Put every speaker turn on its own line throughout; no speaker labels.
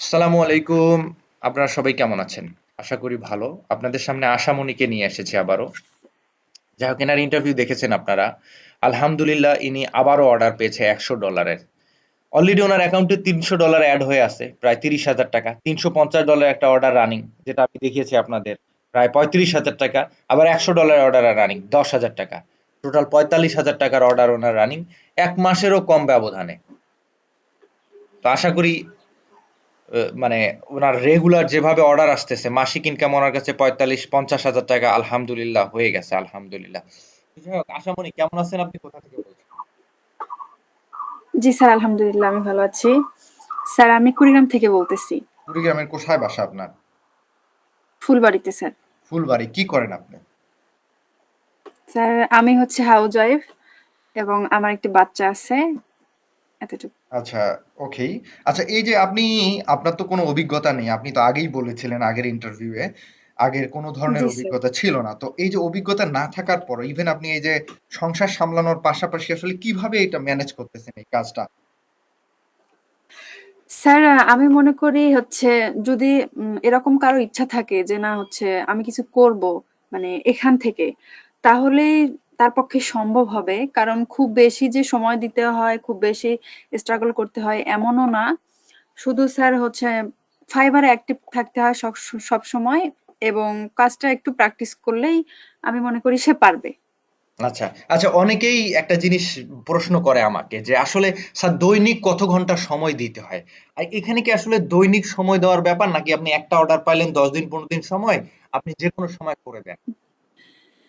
আসসালামু আলাইকুম। আপনারা সবাই কেমন আছেন? আশা করি ভালো। আপনাদের সামনে আশামণিকে নিয়ে এসেছি আবারও। যাই হোক, এনার ইন্টারভিউ দেখেছেন আপনারা। আলহামদুলিল্লাহ, ইনি আবারও অর্ডার পেয়েছে একশো ডলারের অলরেডি ওনার অ্যাকাউন্টে তিনশো ডলার অ্যাড হয়ে আছে, প্রায় তিরিশ হাজার টাকা। তিনশো পঞ্চাশ ডলার একটা অর্ডার রানিং যেটা আমি দেখিয়েছি আপনাদের। প্রায় পঁয়ত্রিশ হাজার টাকা, আবার একশো ডলার অর্ডার রানিং দশ হাজার টাকা। টোটাল পঁয়তাল্লিশ হাজার টাকার অর্ডার ওনার রানিং এক মাসেরও কম ব্যবধানে। তো আশা করি মানে ওনার রেগুলার যেভাবে অর্ডার আসতেছে মাসিক ইনকাম ওনার কাছে পঁয়তাল্লিশ পঞ্চাশ হাজার টাকা আলহামদুলিল্লাহ হয়ে গেছে আলহামদুলিল্লাহ। আশামণি কেমন আছেন আপনি? কোথা থেকে বলছেন?
জি স্যার আলহামদুলিল্লাহ আমি ভালো আছি। স্যার আমি কুড়িগ্রাম থেকে বলতেছি।
কুড়িগ্রামের কোথায় বাসা আপনার?
ফুলবাড়িতে স্যার।
ফুলবাড়ি কি করেন আপনি?
স্যার আমি হচ্ছে হাউস ওয়াইফ এবং আমার একটি বাচ্চা আছে এতটুকু।
আচ্ছা ওকেই আচ্ছা এই যে আপনি আপনার তো কোনো অভিজ্ঞতা নেই আপনি তো আগেই বলেছিলেন আগের ইন্টারভিউয়ে আগের কোনো ধরনের
জি স্যার
অভিজ্ঞতা ছিল না। তো এই যে অভিজ্ঞতা না থাকার পর ইভেন আপনি এই যে সংসার সামলানোর পাশাপাশি আসলে কীভাবে এটা ম্যানেজ করতেছেন এই কাজটা?
স্যার আমি মনে করি হচ্ছে যদি উম, এরকম কারও ইচ্ছা থাকে যে না হচ্ছে আমি কিছু করব মানে এখান থেকে তাহলে তার পক্ষে সম্ভব হবে। কারণ খুব বেশি যে সময় দিতে হয়, খুব বেশি স্ট্রাগল করতে হয় এমনও না। শুধু স্যার হচ্ছে ফাইবারে অ্যাক্টিভ থাকতে হয় সব সব সময় এবং কাজটা একটু প্র্যাকটিস করলেই আমি মনে করি সে পারবে।
আচ্ছা আচ্ছা অনেকেই একটা জিনিস প্রশ্ন করে আমাকে যে আসলে স্যার দৈনিক কত ঘণ্টা সময় দিতে হয়? আর এখানে কি আসলে দৈনিক সময় দেওয়ার ব্যাপার নাকি আপনি একটা অর্ডার পাইলেন দশ দিন, পনেরো দিন সময়? আপনি যে কোনো সময় করে দেন।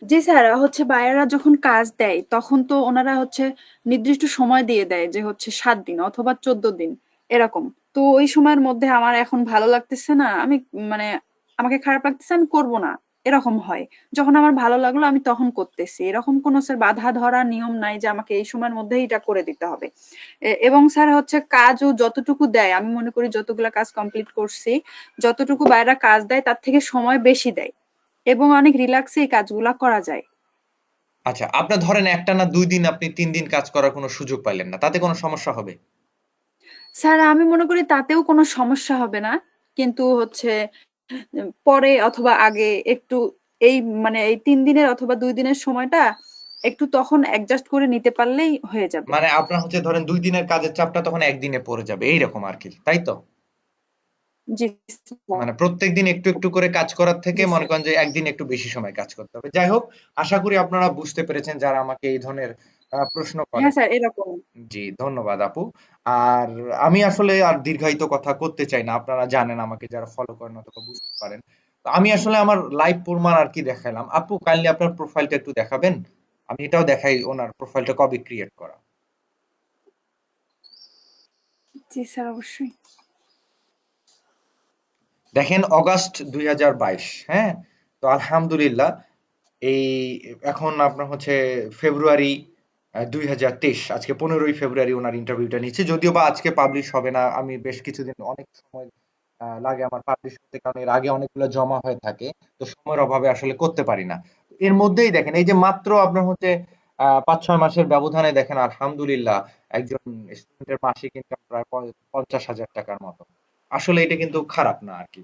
জি স্যার, হচ্ছে বায়াররা যখন কাজ দেয়, তখন তো ওনারা হচ্ছে নির্দিষ্ট সময় দিয়ে দেয় যে হচ্ছে সাত দিন অথবা চোদ্দ দিন, এরকম। তো ওই সময়ের মধ্যে আমার এখন ভালো লাগতেছে না, আমি মানে আমাকে খারাপ লাগতেছে, আমি করব না, এরকম হয়। যখন আমার ভালো লাগল, আমি তখন করতেছি। এরকম কোনো স্যার বাধা ধরা নিয়ম নাই যে আমাকে এই সময়ের মধ্যে এটা করে দিতে হবে। এবং স্যার হচ্ছে কাজও যতটুকু দেয়, আমি মনে করি যতগুলা কাজ কমপ্লিট করছি, যতটুকু বাইরা কাজ দেয়, তার থেকে সময় বেশি দেয়। এবং অনেক রিল্যাক্সে এই কাজগুলা করা যায়।
আচ্ছা আপনার ধরেন একটা না দুই দিন আপনি তিন দিন কাজ করার কোনো সুযোগ পাইলেন না তাতে কোনো সমস্যা হবে?
স্যার আমি মনে করি তাতেও কোনো সমস্যা হবে না কিন্তু হচ্ছে পরে অথবা আগে একটু এই মানে এই তিন দিনের অথবা দুই দিনের সময়টা একটু তখন অ্যাডজাস্ট করে নিতে পারলেই হয়ে যাবে।
মানে আপনার হচ্ছে ধরেন দুই দিনের কাজের চাপটা তখন একদিনে পড়ে যাবে এইরকম আর কি তাই তো। মানে প্রত্যেকদিন একটু একটু করে কাজ করার থেকে মনে করেন যে একদিন একটু বেশি সময় কাজ করতে হবে। যাই হোক আশা করি আপনারা বুঝতে পেরেছেন যারা আমাকে এই ধরনের প্রশ্ন করেন।
হ্যাঁ স্যার এরকম।
জি ধন্যবাদ আপু। আর আমি আসলে আর দীর্ঘায়িত কথা করতে চাই না। আপনারা জানেন আমাকে যারা ফলো করেন অথবা বুঝতে পারেন। তো আমি আসলে আমার লাইভ প্রমাণ আর কি দেখালাম আপু কাইন্ডলি আপনার প্রোফাইলটা একটু দেখাবেন? আমি এটাও দেখাই ওনার প্রোফাইলটা কবে ক্রিয়েট করা।
জি স্যার অবশ্যই।
দেখেন অগাস্ট দুই হাজার বাইশ হ্যাঁ? তো আলহামদুলিল্লাহ, এই এখন আপনার হচ্ছে ফেব্রুয়ারি দুই হাজার তেইশ, আজকে পনেরোই ফেব্রুয়ারি ওনার ইন্টারভিউটা নিচ্ছে। যদিও বা আজকে পাবলিশ হবে না, আমি বেশ কিছুদিন অনেক সময় লাগে আমার পাবলিশ করতে, কারণ এর আগে অনেকগুলো জমা হয়ে থাকে, তো সময়ের অভাবে আসলে করতে পারি না। এর মধ্যেই দেখেন, এই যে মাত্র আপনার হচ্ছে পাঁচ ছয় মাসের ব্যবধানে দেখেন, আলহামদুলিল্লাহ, একজন স্টুডেন্টের মাসিক ইনকাম প্রায় পঞ্চাশ হাজার টাকার মতো। আসলে এটা কিন্তু খারাপ না আর কি।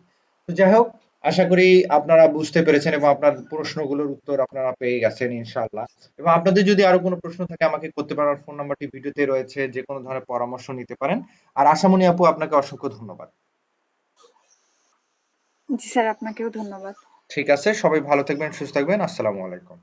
তো যাই হোক আশা করি আপনারা বুঝতে পেরেছেন এবং আপনার প্রশ্নগুলোর উত্তর আপনারা পেয়ে গেছেন ইনশাআল্লাহ। এবং আপনাদের যদি আরও কোনো প্রশ্ন থাকে আমাকে করতে পারার ফোন নাম্বারটি ভিডিওতে রয়েছে যে কোনো ধরনের পরামর্শ নিতে পারেন। আর আশামণি আপু আপনাকে অসংখ্য ধন্যবাদ।
জি স্যার আপনাকেও ধন্যবাদ।
ঠিক আছে সবাই ভালো থাকবেন সুস্থ থাকবেন। আসসালামু আলাইকুম।